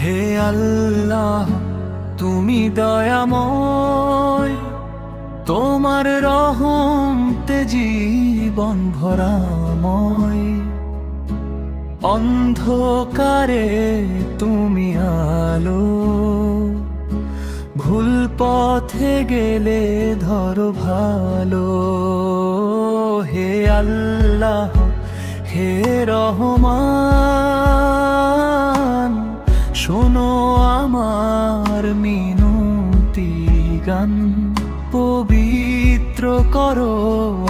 হে আল্লাহ, তুমি দয়াময়। তোমার রহম তে জীবন ভরাময়। অন্ধকারে তুমি আলো। ভুল পথে গেলে ধরো ভালো। হে আল্লাহ, হে রহমান। শোনো আমার মিনতি গান, পবিত্র করো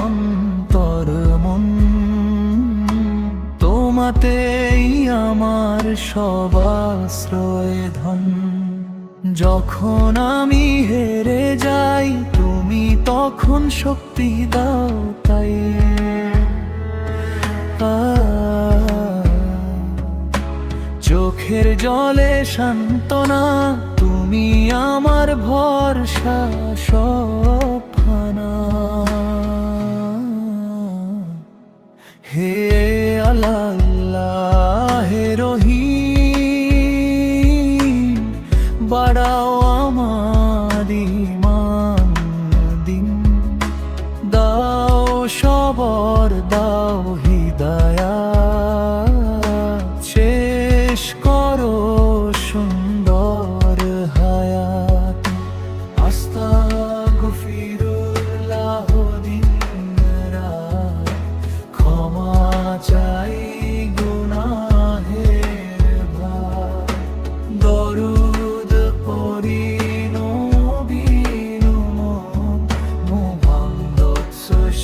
অন্তর মন। তোমাতেই আমার সবাশ্রয় ধন। যখন আমি হেরে যাই, তুমি তখন শক্তি দাও, তাই চোখের জলে সান্ত্বনা, তুমি আমার ভরসা সফানা হে আল্লাহ, হে রহিম, বাড়াও আমার ইমান দিন। দাও সবর, দাও সুন্দর হায়াত। আস্তা গফিরুল্লাহ দিন ক্ষমা চাই গুনাহের ভার দরুদ পরি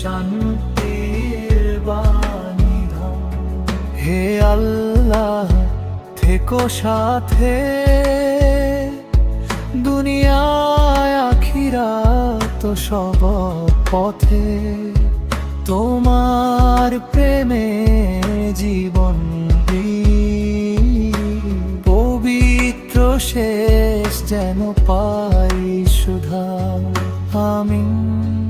শান্তির বাণী হে আল্লাহ থেকো সাথে। দুনিয়ায় তো সব পথে। তোমার প্রেমে জীবন। পবিত্র শেষ যেন পাই সুধা। আমিন।